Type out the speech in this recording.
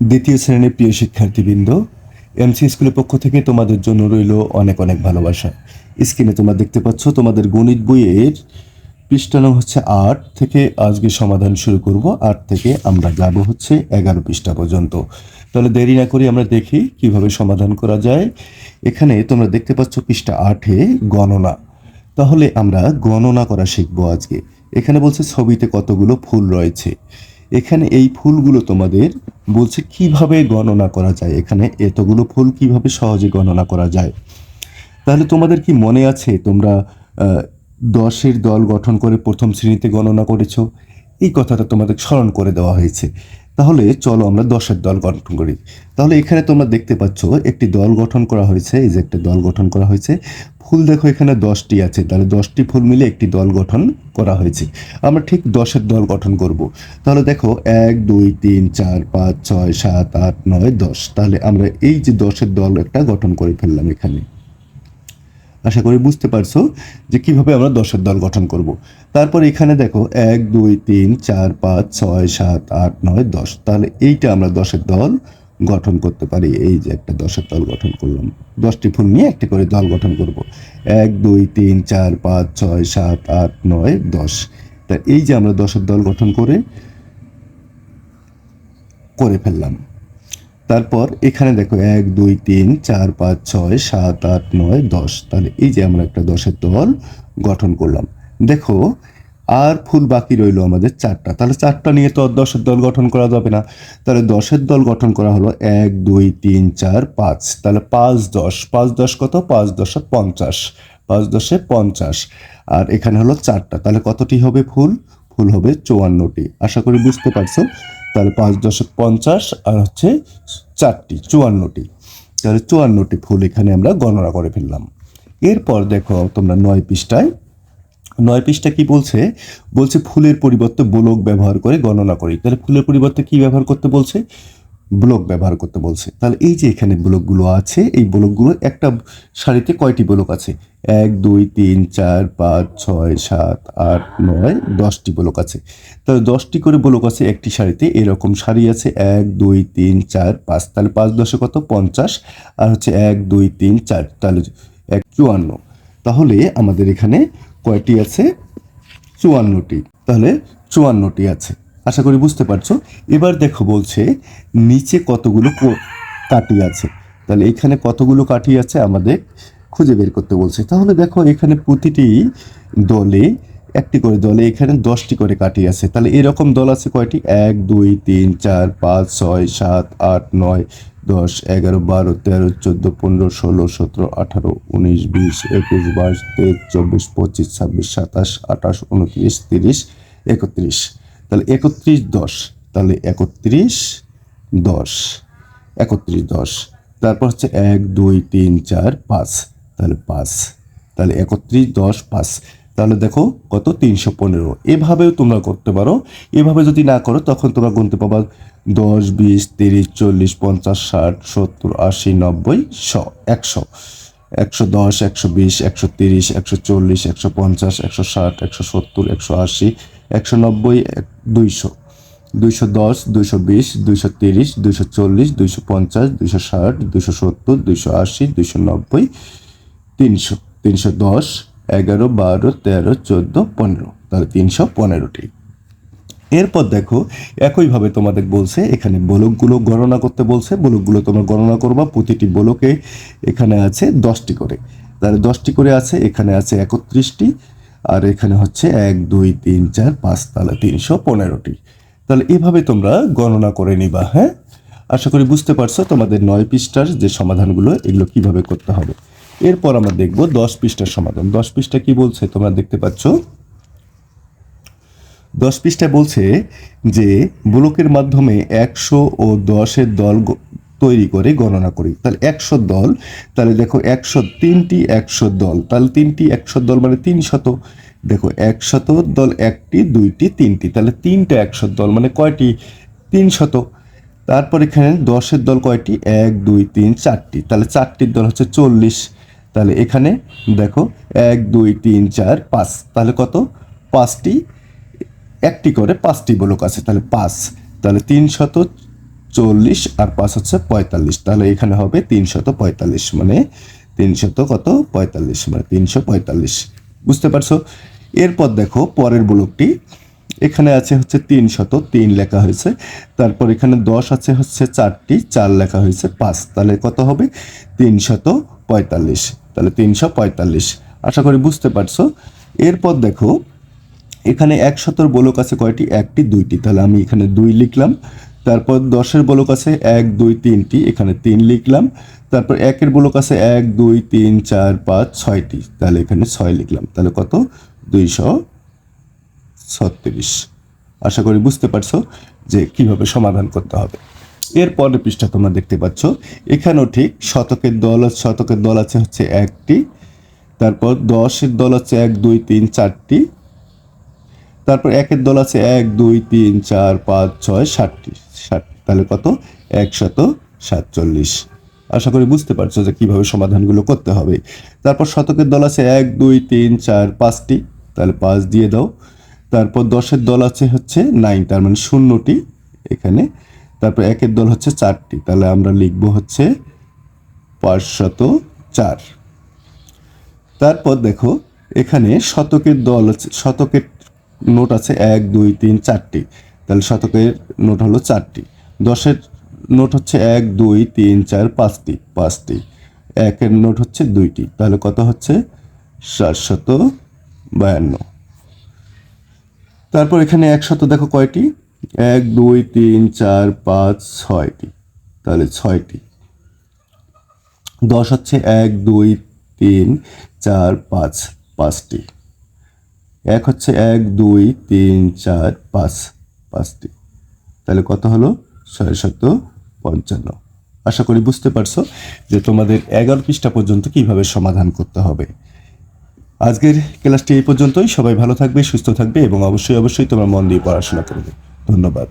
দ্বিতীয় শ্রেণির প্রিয় শিক্ষার্থীবৃন্দ, এমসি স্কুলের পক্ষ থেকে তোমাদের জন্য রইল অনেক অনেক ভালোবাসা। স্ক্রিনে তোমরা দেখতে পাচ্ছ, তোমাদের গণিত বইয়ের পৃষ্ঠানো হচ্ছে আট থেকে আজকে সমাধান শুরু করব। আট থেকে আমরা যাব হচ্ছে এগারো পৃষ্ঠা পর্যন্ত। তাহলে দেরি না করে আমরা দেখি কীভাবে সমাধান করা যায়। এখানে তোমরা দেখতে পাচ্ছ পৃষ্ঠা আটে গণনা। তাহলে আমরা গণনা করা শিখব আজকে। এখানে বলছে ছবিতে কতগুলো ফুল রয়েছে। এখানে এই ফুলগুলো তোমাদের বলছে, কীভাবে গণনা করা যায়? এখানে এতগুলো ফুল কীভাবে সহজে গণনা করা যায়? তাহলে তোমাদের কি মনে আছে, তোমরা দশের দল গঠন করে প্রথম শ্রেণীতে গণনা করেছ? এই কথাটা তোমাদের স্মরণ করে দেওয়া হয়েছে। তাহলে চলো আমরা দশের দল গঠন করি। তাহলে এখানে তোমরা দেখতে পাচ্ছ, একটি দল গঠন করা হয়েছে, এই যে একটা দল গঠন করা হয়েছে। ফুল দেখো, এখানে দশটি আছে, তাহলে দশটি ফুল মিলে একটি দল গঠন করা হয়েছে। আমরা ঠিক দশের দল গঠন করব। তাহলে দেখো, এক, দুই, তিন, চার, পাঁচ, ছয়, সাত, আট, নয়, দশ। তাহলে আমরা এই যে দশের দল একটা গঠন করে ফেললাম এখানে। আশা করি বুঝতে পারছ যে কীভাবে আমরা দশের দল গঠন করব। তারপর এখানে দেখো এক, দুই, তিন, চার, পাঁচ, ছয়, সাত, আট, নয়, দশ। তাহলে এইটা আমরা দশের দল গঠন করতে পারি। এই যে একটা দশের দল গঠন করলাম। দশটি ফুল নিয়ে একটি করে দল গঠন করব। এক, দুই, তিন, চার, পাঁচ, ছয়, সাত, আট, নয়, দশ। তা এই যে আমরা দশের দল গঠন করে করে ফেললাম। তারপর এখানে দেখো এক, দুই, তিন, চার, পাঁচ, ছয়, সাত, আট, নয়, দশ। তাহলে এই যে আমরা একটা দশের দল গঠন করলাম। দেখো, আর ফুল বাকি রইল আমাদের চারটা। তাহলে চারটা নিয়ে তো আর দশের দল গঠন করা যাবে না। তাহলে দশের দল গঠন করা হলো এক, দুই, তিন, চার, পাঁচ। তাহলে পাঁচ, দশ। পাঁচ, দশ কত? পাঁচ, দশে পঞ্চাশ। পাঁচ, দশে পঞ্চাশ। আর এখানে হলো চারটা। তাহলে কতটি হবে ফুল? ফুল হবে চুয়ান্নটি। আশা করি বুঝতে পারছ। তাহলে পাঁচ দশক পঞ্চাশ আর হচ্ছে চারটি, চুয়ান্নটি। তাহলে চুয়ান্নটি ফুল এখানে আমরা গণনা করে ফেললাম। এরপর দেখো তোমরা নয় পৃষ্ঠায়। নয় পৃষ্ঠা কি বলছে? বলছে ফুলের পরিবর্তে ব্লক ব্যবহার করে গণনা করি। তাহলে ফুলের পরিবর্তে কি ব্যবহার করতে বলছে? ব্লক ব্যবহার করতে বলছে। তাহলে এই যে এখানে ব্লকগুলো আছে, এই ব্লকগুলো একটা সারিতে কয়টি ব্লক আছে? এক, দুই, তিন, চার, পাঁচ, ছয়, সাত, আট, নয়, দশটি ব্লক আছে। তাহলে দশটি করে ব্লক আছে একটি শাড়িতে এরকম শাড়ি আছে এক, দুই, তিন, চার, পাঁচ। তাহলে পাঁচ দশে কত? পঞ্চাশ। আর হচ্ছে এক, দুই, তিন, চার। তাহলে এক, চুয়ান্ন। তাহলে আমাদের এখানে কয়টি আছে? চুয়ান্নটি। তাহলে চুয়ান্নটি আছে। আশা করি বুঝতে পারছ? এবার দেখো বলছে, নিচে কতগুলো কো- কাঠি আছে? তাহলে এখানে কতগুলো কাঠি আছে? আমাদের খুঁজে বের করতে বলছে। তাহলে দেখো এখানে প্রতিটি দলে একটি করে দলে এখানে দশটি করে কাঠি আছে। তাহলে এরকম দল আছে কয়টি? এক, দুই, তিন, চার, পাঁচ, ছয়, সাত, আট, নয়, দশ, এগারো, বারো, তেরো, চোদ্দ, পনেরো, ষোলো, সতেরো, আঠারো, উনিশ, বিশ, একুশ, বাইশ, তেইশ, চব্বিশ, পঁচিশ, ছাব্বিশ, সাতাশ, আঠাশ, উনত্রিশ, তিরিশ, একত্রিশ। তাহলে একত্রিশ দশ। তাহলে একত্রিশ দশ। একত্রিশ দশ। তারপর হচ্ছে এক, দুই, তিন, চার, পাঁচ। তাহলে পাঁচ। তাহলে একত্রিশ, দশ, পাঁচ। তাহলে দেখো কত? তিনশো পনেরো। এভাবেও তোমরা করতে পারো। এভাবে যদি না করো, তখন তোমরা গুনতে পাবা দশ, বিশ, তিরিশ, চল্লিশ, পঞ্চাশ, ষাট, সত্তর, আশি, নব্বই, শ, একশো। একশো দশ, একশো বিশ, একশো তিরিশ, একশো চল্লিশ, একশো পঞ্চাশ, একশো ষাট, একশো সত্তর, একশো আশি, একশো নব্বই, এক- দুইশো। দুইশো দশ, দুইশো বিশ, দুইশো তিরিশ, দুইশো চল্লিশ, দুইশো পঞ্চাশ, দুইশো ষাট, দুইশো সত্তর, দুইশো আশি, দুইশো নব্বই তিনশো তিনশো দশ, এগারো, বারো, তেরো, চোদ্দ, পনেরো। তাহলে তিনশো পনেরোটি। এরপর দেখো, একইভাবে তোমাদের বলছে, এখানে বলকগুলো গণনা করতে বলছে, বলকগুলো তোমরা গণনা করবা, প্রতিটি বলকে এখানে আছে দশটি করে। তাহলে দশটি করে আছে, এখানে আছে একত্রিশটি, আর এখানে হচ্ছে এক, দুই, তিন, চার, পাঁচ, তাহলে তিনশো পনেরোটি। তাহলে এভাবে তোমরা গণনা করে নিবা হ্যাঁ? আশা করি বুঝতে পারছ তোমাদের নয় পৃষ্ঠার যে সমাধানগুলো, এগুলো কীভাবে করতে হবে। এরপর আমরা দেখব দশ পৃষ্ঠার সমাধান। দশ পৃষ্ঠা কি বলছে? তোমরা দেখতে পাচ্ছ? দশ পৃষ্ঠায় বলছে যে, ব্লকের মাধ্যমে একশো ও দশের দল তৈরি করে গণনা করি। তাহলে একশো দল, তাহলে দেখো একশো তিনটি একশো দল। তাহলে তিনটি একশো দল মানে তিনশত দেখো একশত দল একটি, দুইটি, তিনটি। তাহলে তিনটা একশো দল মানে কয়টি? তিনশত তারপর এখানে দশের দল কয়টি? এক, দুই, তিন, চারটি। তাহলে চারটির দল হচ্ছে চল্লিশ। তাহলে এখানে দেখো এক, দুই, তিন, চার, পাঁচ। তাহলে কত? পাঁচটি। একটি করে পাঁচটি ব্লক আছে, তাহলে পাঁচ। তাহলে তিন শত চল্লিশ আর পাঁচ হচ্ছে পঁয়তাল্লিশ। তাহলে এখানে হবে তিনশত পঁয়তাল্লিশ। মানে তিনশত কত? পঁয়তাল্লিশ। মানে তিনশো পঁয়তাল্লিশ। বুঝতে পারছ? এরপর দেখো পরের ব্লকটি। এখানে আছে হচ্ছে তিন শত তিন লেখা হয়েছে। তারপর এখানে দশ আছে হচ্ছে চারটি। চার লেখা হয়েছে পাঁচ। তাহলে কত হবে? তিন শত পঁয়তাল্লিশ। তাহলে তিনশো পঁয়তাল্লিশ। আশা করি বুঝতে পারছ। এরপর দেখো, এখানে একশতর বলক আছে কয়টি? একটি, দুইটি। তাহলে আমি এখানে দুই লিখলাম। তারপর দশের বলক আছে এক, দুই, তিনটি। এখানে তিন লিখলাম। তারপর একের বলক আছে এক, দুই, তিন, চার, পাঁচ, ছয়টি। তাহলে এখানে ছয় লিখলাম। তাহলে কত? দুইশো ছত্রিশ। আশা করি বুঝতে পারছ যে কীভাবে সমাধান করতে হবে। এর পরের পৃষ্ঠা তোমরা দেখতে পাচ্ছ। এখানেও ঠিক শতকের দল শতকের দল আছে হচ্ছে একটি, তারপর দশের দল আছে এক, দুই, তিন, চারটি, তারপর একের দল আছে এক, দুই, তিন, চার, পাঁচ, ছয়, ষাটটি ষাটটি তাহলে কত? একশত সাতচল্লিশ। আশা করি বুঝতে পারছ যে কীভাবে সমাধানগুলো করতে হবে। তারপর শতকের দল আছে এক, দুই, তিন, চার, পাঁচটি, তাহলে পাঁচ দিয়ে দাও। তারপর দশের দল আছে হচ্ছে নাইন, তার মানে শূন্যটি এখানে তারপর একের দল হচ্ছে চারটি। তাহলে আমরা লিখব হচ্ছে পাঁচশত চার। তারপর দেখো, এখানে শতকের দল আছে শতকের নোট আছে এক, দুই, তিন, চারটি। তাহলে শতকের নোট হলো চারটি। দশের নোট হচ্ছে এক, দুই, তিন, চার, পাঁচটি পাঁচটি। একের নোট হচ্ছে দুইটি। তাহলে কত হচ্ছে? সাতশত বায়ান্ন। তারপর এখানে একশত দেখো কয়টি? এক, দুই, তিন, চার, পাঁচ, ছয়টি। তাহলে ছয়টি। দশ হচ্ছে এক, দুই, তিন, চার, পাঁচ, পাঁচটি। এক হচ্ছে এক, দুই, তিন, চার, পাঁচ, পাঁচটি। তাহলে কত হলো? ছয় শত পঞ্চান্ন। আশা করি বুঝতে পারছ যে তোমাদের এগারো পৃষ্ঠা পর্যন্ত কীভাবে সমাধান করতে হবে। আজকের ক্লাসটি এই পর্যন্তই। সবাই ভালো থাকবে, সুস্থ থাকবে এবং অবশ্যই অবশ্যই তোমরা মন দিয়ে পড়াশোনা করবে। ধন্যবাদ।